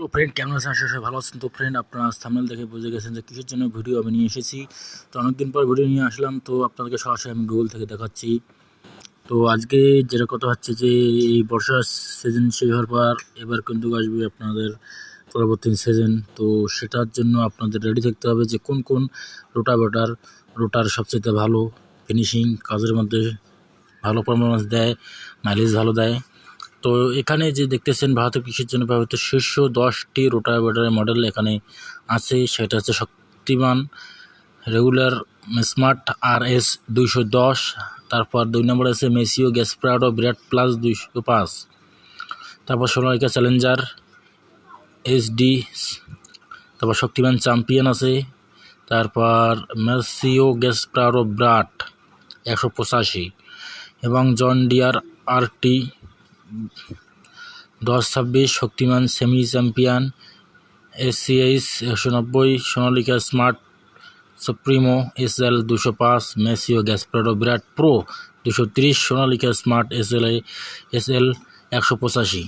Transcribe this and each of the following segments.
তো ফ্রেন্ড কেমন আছেন? করি ভালো আছেন। তো ফ্রেন্ড আপনারা থামনেল দেখে বুঝে গেছেন যে কিসের জন্য ভিডিও আমি নিয়ে এসেছি। তো অনেকদিন পর ভিডিও নিয়ে আসলাম, তো আপনাদেরকে সরাসরি আমি গুগল থেকে দেখাচ্ছি। তো আজকে যেটা কথা হচ্ছে যে, এই বর্ষার সিজন শেষ হওয়ার পর এবার কিন্তু আসবে আপনাদের পরবর্তী সিজন তো সেটার জন্য আপনাদের রেডি থাকতে হবে যে কোন কোন রোটাভেটার রোটার সবচেয়ে ভালো ফিনিশিং কাজের মধ্যে ভালো পারফরমেন্স দেয় মাইলেজ ভালো দেয়। তো এখানে যে দেখতেছেন ভারতের কৃষির জন্য ব্যবহৃত শীর্ষ দশটি রোটাভেটারের মডেল এখানে আছে, সেটা হচ্ছে Shaktiman, regular, smart R S দুইশো দশ, তারপর দুই নম্বর আছে মেসিও গ্যাস গ্যাসপ্রাডো বিরাট প্লাস দুইশো পাঁচ, তারপর সোনালিকা চ্যালেঞ্জার ডি তারপর শক্তিমান চ্যাম্পিয়ন আছে, তারপর মেসিও গ্যাস গ্যাসপ্রাডো ব্রাট একশো পঁচাশি, এবং জন ডিয়ার, আরটি দশ ছাব্বিশ, শক্তিমান, সেমি চ্যাম্পিয়ন এসিএইচ একশো নব্বই, Sonalika, smart, supremo S L দুশো পাঁচ মেসিও গ্যাসপ্রাডো, বিরাট প্রো, দুশো তিরিশ, Sonalika, smart S L S L একশো পঁচাশি।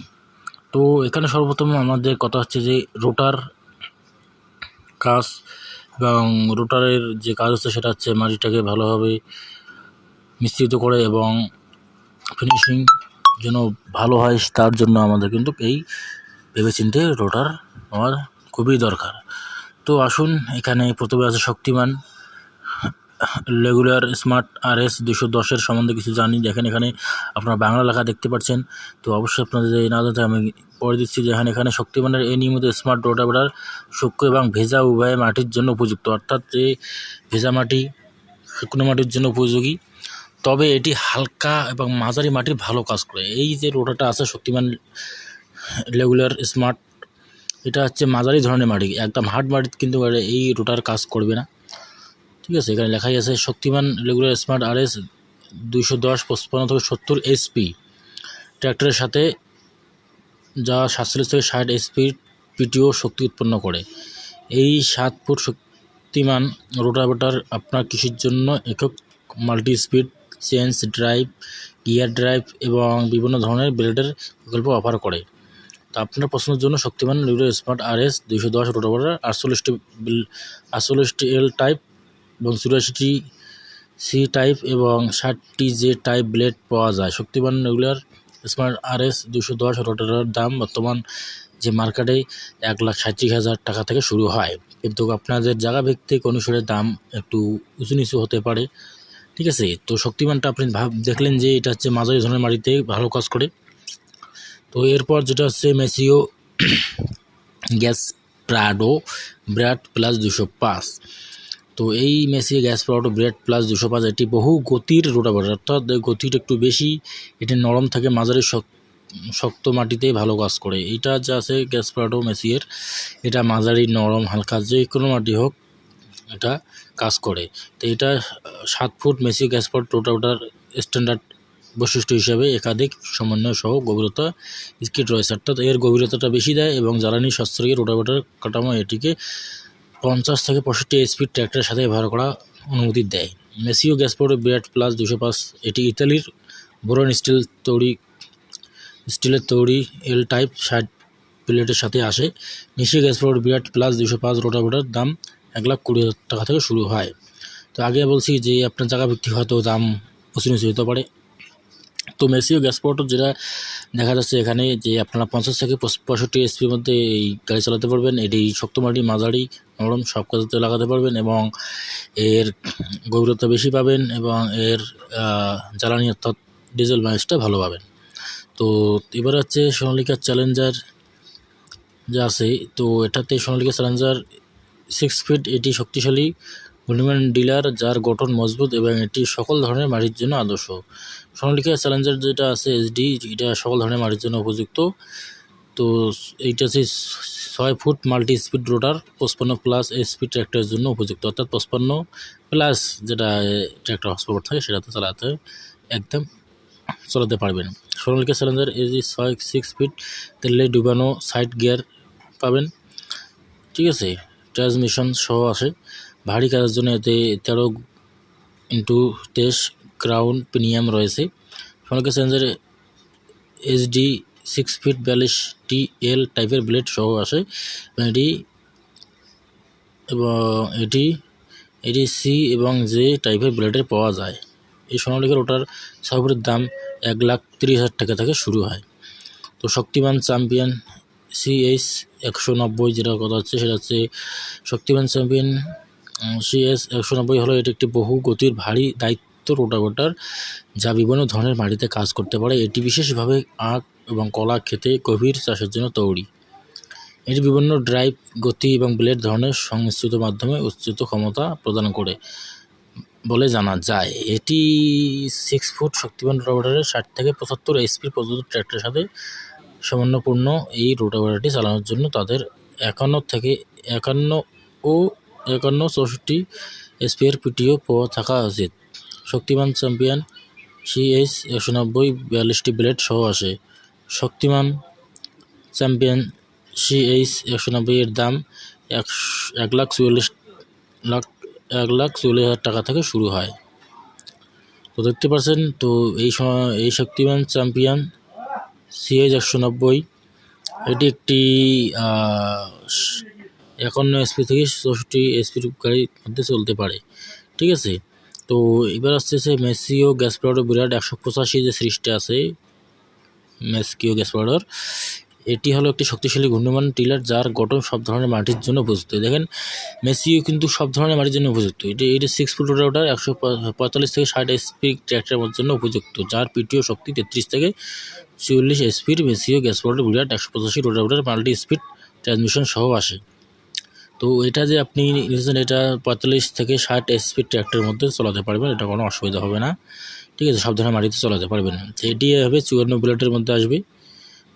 তো এখানে সর্বপ্রথম আমাদের কথা হচ্ছে যে রোটার কাজ এবং রোটারের যে কাজ হচ্ছে সেটা হচ্ছে মাটিটাকে ভালোভাবে মিশ্রিত করে এবং ফিনিশিং যেন ভালো হয় তার জন্য আমাদের কিন্তু এই ভেবেচিন্তে রোটার নেওয়ার খুবই দরকার। তো আসুন, এখানে প্রথমে আছে Shaktiman. Regular smart R S দুশো দশের সম্বন্ধে কিছু জানি। দেখেন এখানে আপনারা বাংলা লেখা দেখতে পাচ্ছেন। তো অবশ্যই আপনাদের না আমি পড়ে দিচ্ছি। যে এখানে শক্তিমানের এই নিয়মিত স্মার্ট রোটাভেটার শুষ্ক এবং ভেজা উভয় মাটির জন্য উপযুক্ত। অর্থাৎ যে ভেজা মাটি, শুকনো মাটির জন্য উপযোগী তবে এটি হালকা এবং মাঝারি মাটির ভালো কাজ করে। এই যে রোটারটা আছে শক্তিমান রেগুলার স্মার্ট, এটা হচ্ছে মাঝারি ধরনের মাটি। একদম হার্ড মাটিতে কিন্তু এই রোটার কাজ করবে না। ঠিক আছে, এখানে লেখাই আছে Shaktiman regular smart R S দুইশো দশ পঁচপান্ন থেকে সত্তর এসপি। ট্র্যাক্টরের সাথে যা সাতচল্লিশ থেকে ষাট এসপির পিটিও শক্তি উৎপন্ন করে। এই সাত ফুট শক্তিমান রোটাভেটার আপনার কৃষির জন্য একক multi speed change drive, gear drive এবং বিভিন্ন ধরনের ব্লেডের বিকল্প অফার করে। তো আপনার পছন্দের জন্য Shaktiman regular smart R S দুইশো দশ রোটাভেটার আটচল্লিশটি আটচল্লিশটি এল টাইপ এবং চুরাশিটি সি টাইপ এবং ষাটটি জে টাইপ ব্লেড পাওয়া যায়। Shaktiman regular smart R S দুশো দশ রোটারের দাম বর্তমান যে মার্কেটে এক লাখ সাঁত্রিশ হাজার টাকা থেকে শুরু হয়। কিন্তু আপনাদের জায়গা ভিত্তিক অনুসারে দাম একটু উঁচু নিচু হতে পারে। ঠিক আছে, তো শক্তিমানটা আপনি ভাব, দেখলেন যে এটা হচ্ছে মাঝারি ধরনের মাটিতে ভালো কাজ করে। তো এরপর যেটা হচ্ছে Maschio Gaspardo Brad plus দুশো পাঁচ। তো এই Maschio Gaspardo bread plus দুশো পাঁচ, এটি বহু গতির রোটাভেটার, অর্থাৎ গতিটা একটু বেশি, এটি নরম থাকে, মাঝারি শক্ত মাটিতে ভালো কাজ করে। এটা যা আছে গ্যাস প্রাডো মেসিয়ের এটা মাঝারি, নরম, হালকা যে কোনো মাটি হোক এটা কাজ করে। তো এটা সাত foot Maschio Gaspardo rotavator standard বৈশিষ্ট্য হিসাবে একাধিক সমন্বয় সহ গভীরতা স্কিট রয়েছে। অর্থাৎ এর গভীরতাটা বেশি দেয় এবং জ্বালানি সাশ্রয়ী রোটাভেটার কাঠামো এটিকে পঞ্চাশ থেকে পঁয়ষট্টি এসপির ট্র্যাক্টরের সাথে ব্যবহার করা অনুমতি দেয়। মেসিও গ্যাসপোর্ট বিরাট প্লাস দুশো পাঁচ, এটি ইতালির বোরন স্টিল তৈরি, স্টিলের তৈরি এল টাইপ ষাট প্লেটের সাথে আসে। মেসিও গ্যাসপোর্ট বিরাট প্লাস দুশো পাঁচ রোটাভেটার দাম এক লাখ কুড়ি হাজার টাকা থেকে শুরু হয়। তো আগে বলছি যে, আপনার জায়গা ভিত্তিক হয়তো দাম উঁচু নিচু হতে পারে। তো মেসিও গ্যাসপোর্টও যেটা দেখা যাচ্ছে এখানে যে, আপনারা পঞ্চাশ থেকে পঁয়ষট্টি এসপির মধ্যে এই গাড়ি চালাতে পারবেন। এটি শক্ত মাটি, মাঝারি, নরম, সব কাজতে লাগাতে পারবেন এবং এর গভীরতা বেশি পাবেন এবং এর জ্বালানি অর্থাৎ ডিজেল মাইলেজটা ভালো পাবেন। তো এবার হচ্ছে সোনালিকা চ্যালেঞ্জার যা আছে। তো এটাতে সোনালিকা চ্যালেঞ্জার সিক্স ফিট এটি শক্তিশালী ঘূর্ণিমান ডিলার যার গঠন মজবুত এবং এটি সকল ধরনের মাটির জন্য আদর্শ। সোনালিকা চ্যালেঞ্জার যেটা আছে এইচডি এটা সকল ধরনের মাটির জন্য উপযুক্ত। তো এইটা হচ্ছে ছয় ফুট মাল্টি স্পিড রোটার পঁচপান্ন প্লাস স্পিড ট্র্যাক্টরের জন্য উপযুক্ত। অর্থাৎ পঁচপান্ন প্লাস যেটা ট্র্যাক্টর পাওয়ার থাকে সেটাতে চালাতে একদম চালাতে পারবেন। সোনালিকা চ্যালেঞ্জার এই ছয় সিক্স ফিট তেলে ডুবানো সাইড গিয়ার পাবেন। ঠিক আছে? ট্রান্সমিশন সহ আসে। ভারী কাজের জন্য এতে তেরো ইন্টু তেইশ ক্রাউন প্রিমিয়াম রয়েছে। Sonalika challenger HD six feet বিয়াল্লিশ টি এল টাইপের ব্লেড সহ আসে। এটি, এবং এটি এটি সি এবং জে টাইপের ব্লেডের পাওয়া যায়। এই সোনালিকা রোটার সর্বোচ্চ দাম এক লাখ তিরিশ হাজার টাকা থেকে শুরু হয়। তো শক্তিমান চ্যাম্পিয়ন সিএস একশো নব্বই যেটা কথা হচ্ছে, সেটা হচ্ছে শক্তিমান চ্যাম্পিয়ন সিএস একশো নব্বই হলো এটি একটি বহু গতির ভারী দায়িত্ব রোটাভেটার, যা বিভিন্ন ধরনের মাটিতে কাজ করতে পারে। এটি বিশেষভাবে আখ এবং কলা খেতে গভীর চাষের জন্য তৈরি। এটি বিভিন্ন ড্রাইভ, গতি এবং ব্লেড ধরনের সংমিশ্রিত মাধ্যমে উচ্চিত ক্ষমতা প্রদান করে বলে জানা যায়। এটি সিক্স ফুট শক্তিমান রোটাভেটারের ষাট থেকে পঁচাত্তর এসপি পর্যন্ত ট্র্যাক্টরের সাথে সমন্বয়পূর্ণ এই রোটাভেটারটি চালানোর জন্য তাদের একান্ন থেকে একান্ন ও একান্ন চৌষট্টি এসপি এর পিটিও পাওয়া থাকা উচিত। শক্তিমান চ্যাম্পিয়ন সিএস একশো নব্বই বিয়াল্লিশটি ব্লেড সহ আসে। শক্তিমান চ্যাম্পিয়ন সিএইচ একশো নব্বই এর দাম এক এক লাখ চুয়াল্লিশ লাখ, এক লাখ চুয়াল্লিশ হাজার টাকা থেকে শুরু হয়। তো দেখতে পাচ্ছেন, তো এই এই শক্তিমান চ্যাম্পিয়ন সিএইচ একশো নব্বই। এটি একটি একান্ন এসপি থেকে চৌষট্টি এসপির গাড়ির মধ্যে চলতে পারে। ঠিক আছে? তো এবার আসতেছে মেসিও গ্যাস পাউডার বিরাট একশো পঁচাশি যে সিরিজটা আছে মেসকিও গ্যাস পাউডার এটি হলো একটি শক্তিশালী ঘূর্ণমান টিলার যার গঠন সব ধরনের মাটির জন্য উপযুক্ত। দেখেন মেসিও কিন্তু সব ধরনের মাটির জন্য উপযুক্ত। এটি এটি সিক্স ফুট রোটার একশো পঁয়তাল্লিশ থেকে ষাট এসপি ট্র্যাক্টরের জন্য উপযুক্ত, যার পিটিও শক্তি তেত্রিশ থেকে চুয়াল্লিশ এসপির মেসিও গ্যাস পাউডার বিরাট একশো পঁচাশি রোটার মাল্টি স্পিড ট্রান্সমিশন সহ আসে। তো এটা যে আপনি নিয়েছেন, এটা পঁয়তাল্লিশ থেকে ষাট এসপি ট্র্যাক্টরের মধ্যে চলাতে পারবেন, এটা কোনো অসুবিধা হবে না। ঠিক আছে, সব ধরনের মাটিতে চলাতে পারবেন। এটি হবে চুয়ান্ন বুলেটের মধ্যে আসবে।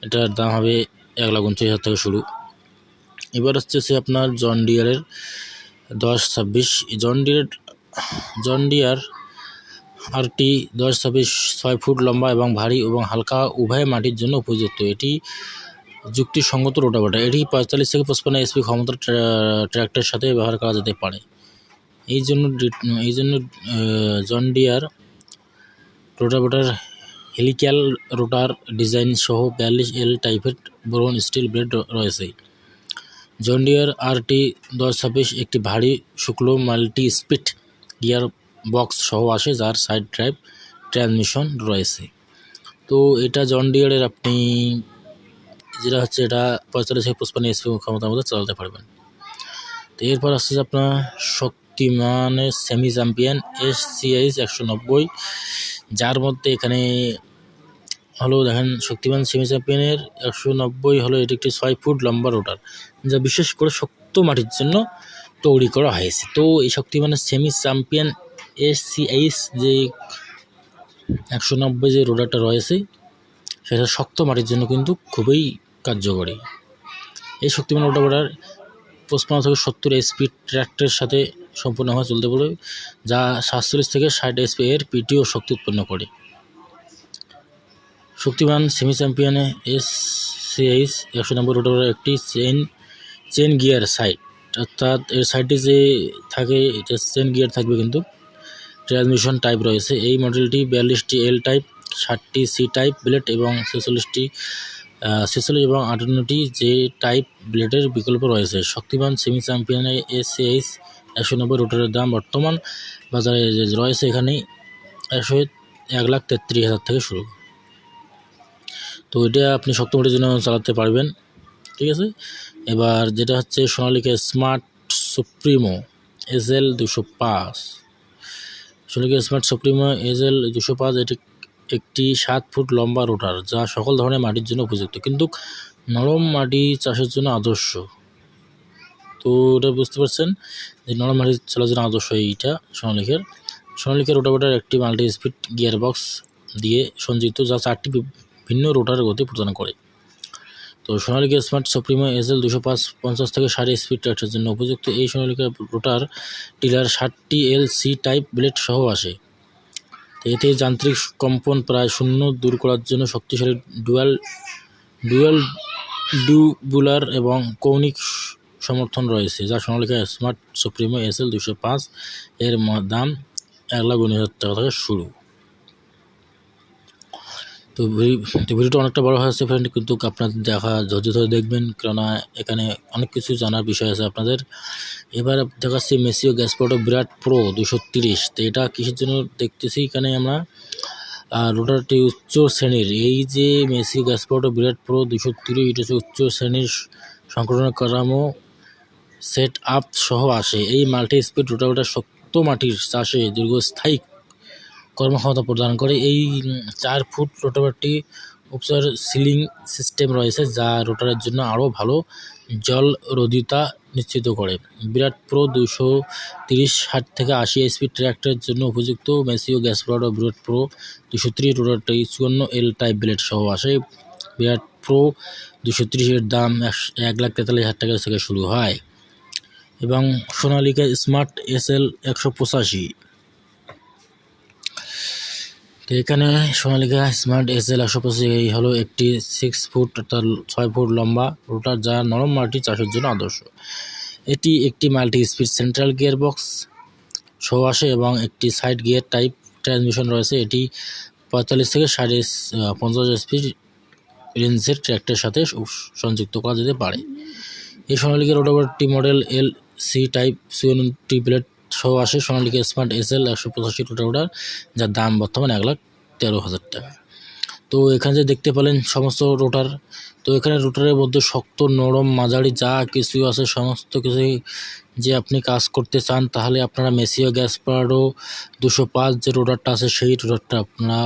এটার দাম হবে এক লাখ উনচল্লিশ হাজার থেকে শুরু। এবার হচ্ছে সে আপনার জন ডিয়ারের দশ ছাব্বিশ। John Deere John Deere RT দশ ছাব্বিশ ছয় ফুট লম্বা এবং ভারী এবং হালকা উভয় মাটির জন্য উপযুক্ত। এটি যুক্তিসঙ্গত রোটাভেটার। এটি পঁয়তাল্লিশ থেকে পঁচপান্ন এসপি ক্ষমতার ট্র্যাক্টরের সাথে ব্যবহার করা যেতে পারে। এই জন্য এই জন্য John Deere rotavator helical rotor design সহ বিয়াল্লিশ এল টাইপের বোরন স্টিল ব্লেড রয়েছে। জন ডিয়ার আরটি দশ ছাব্বিশ একটি ভারী শুক্ল মাল্টি স্পিড গিয়ার বক্স সহ আসে যার সাইড ড্রাইভ ট্রান্সমিশন রয়েছে। তো এটা জন ডিয়ারের আপনি যেটা হচ্ছে এটা পঁয়তাল্লিশ থেকে পঁচপান্ন এসপি ক্ষমতার মধ্যে চালাতে পারবেন। তো এরপর আসছে আপনার শক্তিমানের সেমি চ্যাম্পিয়ন এস সি সিআইস একশো নব্বই যার মধ্যে এখানে হলো দেখেন শক্তিমান সেমি চ্যাম্পিয়নের একশো নব্বই হলো এটি একটি ছয় ফুট লম্বা রোটার, যা বিশেষ করে শক্ত মাটির জন্য তৈরি করা হয়েছে। তো এই শক্তিমানের সেমি চ্যাম্পিয়ন এস সিআইস যে একশো নব্বই যে রোডারটা রয়েছে, সেটা শক্ত মাটির জন্য কিন্তু খুবই কার্যকরী। এই শক্তিমান রোটার পঁচপান্ন থেকে সত্তর এসপি ট্র্যাক্টরের সাথে সম্পূর্ণভাবে চলতে পারে যা সাতচল্লিশ থেকে ষাট এসপি এর পিটিও শক্তি উৎপন্ন করে। শক্তিমান সেমি চ্যাম্পিয়নে এস সিএইচ একশো নম্বর রোটার একটি চেন চেন গিয়ার সাইড অর্থাৎ এর সাইডে যে থাকে, এটা চেন গিয়ার থাকবে কিন্তু। ট্রান্সমিশন টাইপ রয়েছে। এই মডেলটি বিয়াল্লিশটি এল টাইপ ষাটটি সি টাইপ ব্লেড এবং ছেচল্লিশটি ছেচল্লিশ এবং আটান্নটি যে টাইপ ব্লেডের বিকল্প রয়েছে। শক্তিমান সেমি চ্যাম্পিয়নে এস এইচ একশো নব্বই রোটারের দাম বর্তমান বাজারে রয়েছে এখানে একশো এক লাখ তেত্রিশ হাজার থেকে শুরু। তো এটা আপনি শক্ত মাটির জন্য চালাতে পারবেন, ঠিক আছে? এবার যেটা হচ্ছে সোনালিকা স্মার্ট সুপ্রিমো এল দুশো পাঁচ। সোনালিকা স্মার্ট সুপ্রিমো এল দুশো পাঁচ, এটি একটি সাত ফুট লম্বা রোটার, যা সকল ধরনের মাটির জন্য উপযুক্ত, কিন্তু নরম মাটি চাষের জন্য আদর্শ। তো এটা বুঝতে পারছেন যে নরম মাটি চালার জন্য আদর্শ এইটা সোনালিকের সোনালিকের রোটাভেটার একটি মাল্টি স্পিড গিয়ার বক্স দিয়ে সংযুক্ত যা চারটি ভিন্ন রোটার গতি প্রদান করে। তো সোনালিকা স্মার্ট সুপ্রিমো এল দুশো পাঁচ, পঞ্চাশ থেকে ষাট স্পিড ট্র্যাক্টরের জন্য উপযুক্ত এই সোনালিকা রোটার টিলার ষাটটি এল সি টাইপ ব্লেড সহ আসে। এতে যান্ত্রিক কম্পন প্রায় শূন্য দূর করার জন্য শক্তিশালী ডুয়াল ডুয়াল ডুবুলার এবং কৌণিক সমর্থন রয়েছে, যা Sonalika smart supremo S L দুশো পাঁচ এর দাম এক লাখ উনিশ হাজার টাকা থেকে শুরু। তো ভিডিওটা অনেকটা বড় হয়েছে ফ্রেন্ড কিন্তু আপনাদের দেখা, ধৈর্য ধরে দেখবেন, কেননা এখানে অনেক কিছু জানার বিষয় আছে আপনাদের। এবার দেখাচ্ছি Maschio Gaspardo Virat pro দুশো তিরিশ, তো এটা কিসের জন্য দেখতেছি এখানে আমরা? রোটারটি উচ্চ শ্রেণির, এই যে Maschio Gaspardo Virat pro দুশো তিরিশ, এটা হচ্ছে উচ্চ শ্রেণির সংকটনের কাঠামো। সেট আপ সহ আসে। এই মাল্টি স্পিড রোটাভেটার শক্ত মাটির চাষে দীর্ঘস্থায়ী কর্মক্ষমতা প্রদান করে। এই চার ফুট রোটাভারটি উপচার সিলিং সিস্টেম রয়েছে, যা রোটারের জন্য আরও ভালো জল রোধিতা নিশ্চিত করে। বিরাট প্রো দুশো তিরিশ ষাট থেকে আশি স্পিড ট্র্যাক্টরের জন্য উপযুক্ত মেসিও গ্যাস ও বিরাট প্রো দুশো তিরিশ রোটারটি চুয়ান্ন এল টাইপ ব্লেড সহ আসে। বিরাট প্রো দুশো তিরিশের দাম এক লাখ তেতাল্লিশ হাজার টাকা থেকে শুরু হয়। এবং সোনালিকা স্মার্ট এস এল একশো পঁচাশি। তো এখানে সোনালিকা স্মার্ট এস এল একশো পঁচাশি হলো একটি সিক্স ফুট অর্থাৎ ছয় ফুট লম্বা রোটার যা নরম মাটি চাষের জন্য আদর্শ। এটি একটি multi speed central gear box সহ আসে এবং একটি সাইড গিয়ার টাইপ ট্রান্সমিশন রয়েছে। এটি পঁয়তাল্লিশ থেকে সাড়ে পঞ্চাশ স্পিড রেঞ্জের ট্র্যাক্টরের সাথে সংযুক্ত করা যেতে পারে। এই সোনালিকা রোটাভারটি মডেল এল সি টাইপ সিওনটি প্লেট সহ আসে সোনালিকা স্মার্ট এস এল একশো পঁচাশি রোটাভার যার দাম বর্তমানে এক লাখ তেরো হাজার টাকা। তো এখানে যে দেখতে পেলেন সমস্ত রোটার তো এখানে রোটারের মধ্যে শক্ত, নরম, মাঝারি যা কিছু আছে, সমস্ত কিছুই যে আপনি কাজ করতে চান, তাহলে আপনারা মেসিও গ্যাস পারো দুশো পাঁচ যে রোটারটা আছে, সেই রোটারটা আপনারা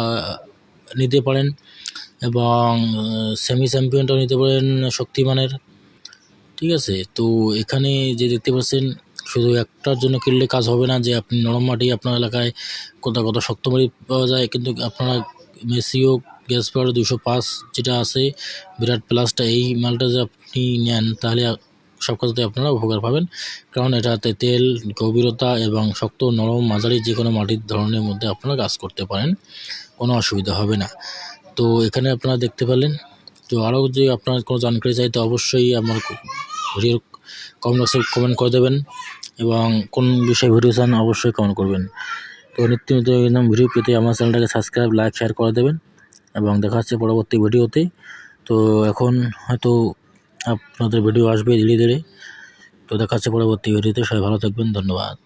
নিতে পারেন এবং সেমি চ্যাম্পিয়নটাও নিতে পারেন শক্তিমানের। ঠিক আছে? তো এখানে যে দেখতে পাচ্ছেন, শুধু একটার জন্য কিনলে কাজ হবে না যে আপনি নরম মাটি আপনার এলাকায় কোথাও কোথাও শক্ত মাটি পাওয়া যায়। কিন্তু আপনারা মেসিও গ্যাস পাওয়ার দুশো পাঁচ যেটা আছে, বিরাট প্লাসটা, এই মালটা যে আপনি নেন, তাহলে সব কথাতে আপনারা উপকার পাবেন। কারণ এটাতে তেল, গভীরতা এবং শক্ত, নরম মাঝারি যে কোনো মাটির ধরনের মধ্যে আপনারা কাজ করতে পারেন। কোনো অসুবিধা হবে না। তো এখানে আপনারা দেখতে পেলেন। তো আরও যদি আপনার কোনো জানকারি চাই, তো অবশ্যই আমার ভিডিওর কমেন্ট বক্সে কমেন্ট করে দেবেন এবং কোন বিষয়ে ভিডিও চান অবশ্যই কমেন্ট করবেন। তো নিত্য নতুন ভিডিও পেতে আমার চ্যানেলটাকে সাবস্ক্রাইব লাইক শেয়ার করে দেবেন এবং দেখা হচ্ছে পরবর্তী ভিডিওতে তো এখন হয়তো আপনাদের ভিডিও আসবে ধীরে ধীরে। তো দেখা হচ্ছে পরবর্তী ভিডিওতে সবাই ভালো থাকবেন। ধন্যবাদ।